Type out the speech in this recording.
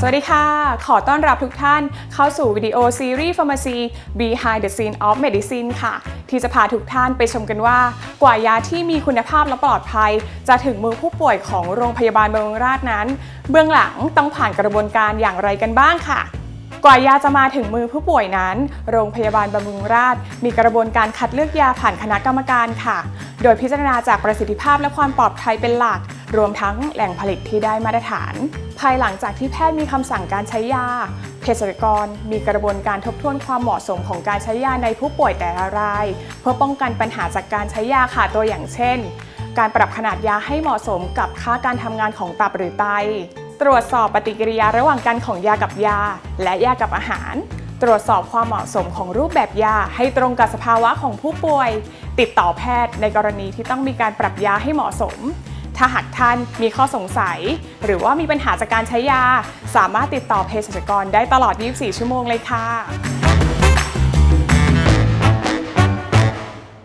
สวัสดีค่ะ ขอต้อนรับทุกท่านเข้าสู่วิดีโอซีรีส์ Pharmacy Behind the Scene of Medicine ค่ะ ที่จะพาทุกท่านไปชมกันว่า กว่ายาที่มีคุณภาพและปลอดภัย จะถึงมือผู้ป่วยของโรงพยาบาลบำรุงราษฎร์นั้น เบื้องหลังต้องผ่านกระบวนการอย่างไรกันบ้างค่ะกว่ายาจะมาถึงมือผู้ป่วยนั้น โรงพยาบาลบำรุงราษฎรมีกระบวนการคัดเลือกยาผ่านคณะกรรมการค่ะ โดยพิจารณาจากประสิทธิภาพและความปลอดภัยเป็นหลัก รวมทั้งแหล่งผลิตที่ได้มาตรฐาน ภายหลังจากที่แพทย์มีคำสั่งการใช้ยา เภสัชกรมีกระบวนการทบทวนความเหมาะสมของการใช้ยาในผู้ป่วยแต่ละราย เพื่อป้องกันปัญหาจากการใช้ยาค่ะตัวอย่างเช่น การปรับขนาดยาให้เหมาะสมกับค่าการทำงานของตับหรือไต ตรวจสอบปฏิกิริยาระหว่างกันของยากับยา และยากับอาหารตรวจสอบความเหมาะสมของรูปแบบยาให้ตรงกับสภาวะของผู้ป่วย ติดต่อแพทย์ในกรณีที่ต้องมีการปรับยาให้เหมาะสม ถ้าหากท่านมีข้อสงสัย หรือว่ามีปัญหาจากการใช้ยา สามารถติดต่อเภสัชกรได้ตลอด 24 ชั่วโมงเลยค่ะ